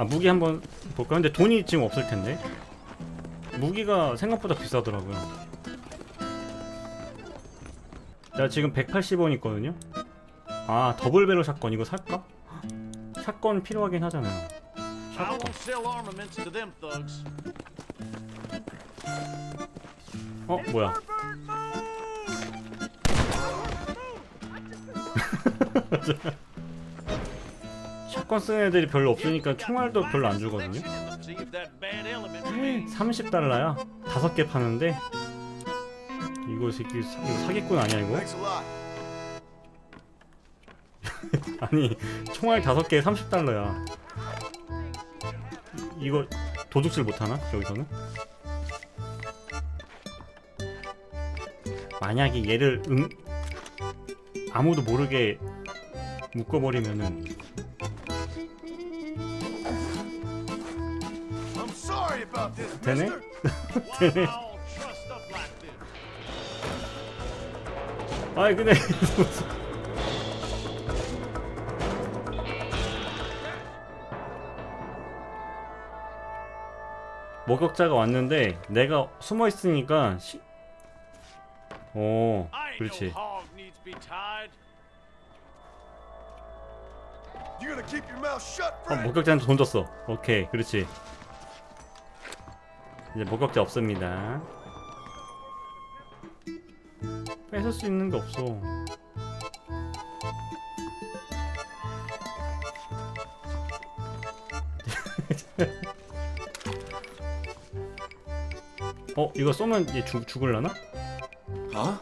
아 무기 한번 볼까? 근데 돈이 지금 없을 텐데. 무기가 생각보다 비싸더라고요. 나 지금 180원 있거든요. 아 더블 배럴 샷건 이거 살까? 샷건 필요하긴 하잖아요. 샷건. 어 뭐야? 샷건 쓰는 애들이 별로 없으니까 총알도 별로 안 주거든요. See if that bad element remains. 30달러야? 다섯 개 파는데 이거 새끼 사, 이거 사기꾼 아니야 이거? 아니 총알 다섯 개에 30달러야 이거 도둑질 못하나 여기서는? 만약에 얘를 응 아무도 모르게 묶어버리면은 like this? 아이 근데 목격자가 왔는데 내가 숨어 있으니까 시... 오 그렇지 어? 목격자한테 돈 줬어 오케이 그렇지 이제 목격자 없습니다 뺏을 수 있는 게 없어 어 이거 쏘면 얘 죽, 죽을라나? Huh?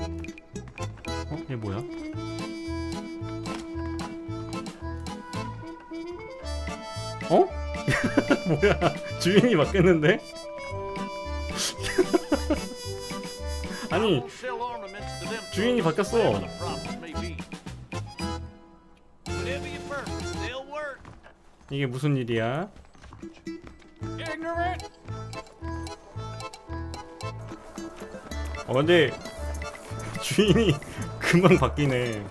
어? 얘 뭐야? 어? 뭐야? 주인이 바뀌었는데? 아니 주인이 바뀌었어. 이게 무슨 일이야? 어 근데 주인이 금방 바뀌네.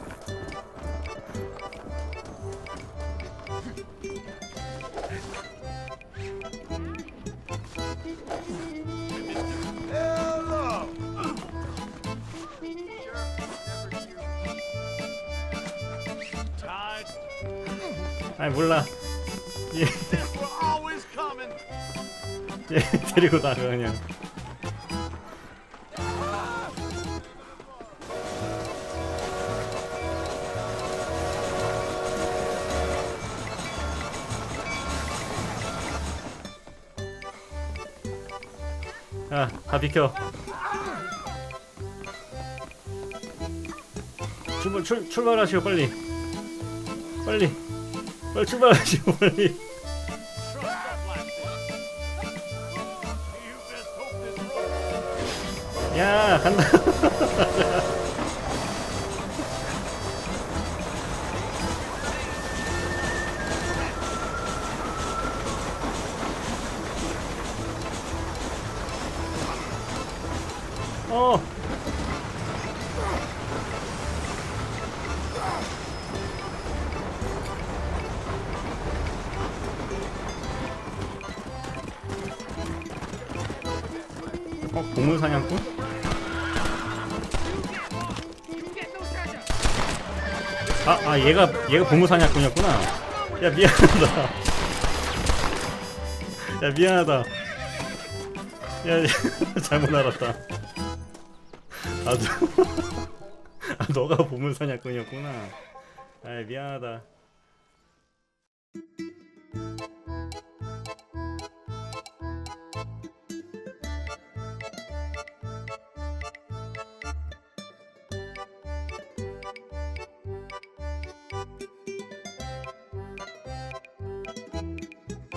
아니 몰라. 얘, coming. 얘 데리고 나가 그냥. 야, 다 비켜. 출발 출 출발하시오 빨리. 빨리. 빨리 출발하시오 빨리. 야 간다 어 어, 동물 사냥꾼? 아, 아 얘가 얘가 보물 사냥꾼이었구나. 야 미안하다. 야 미안하다. 야 잘못 알았다. 아, 너, 아 너가 보물 사냥꾼이었구나. 아 미안하다.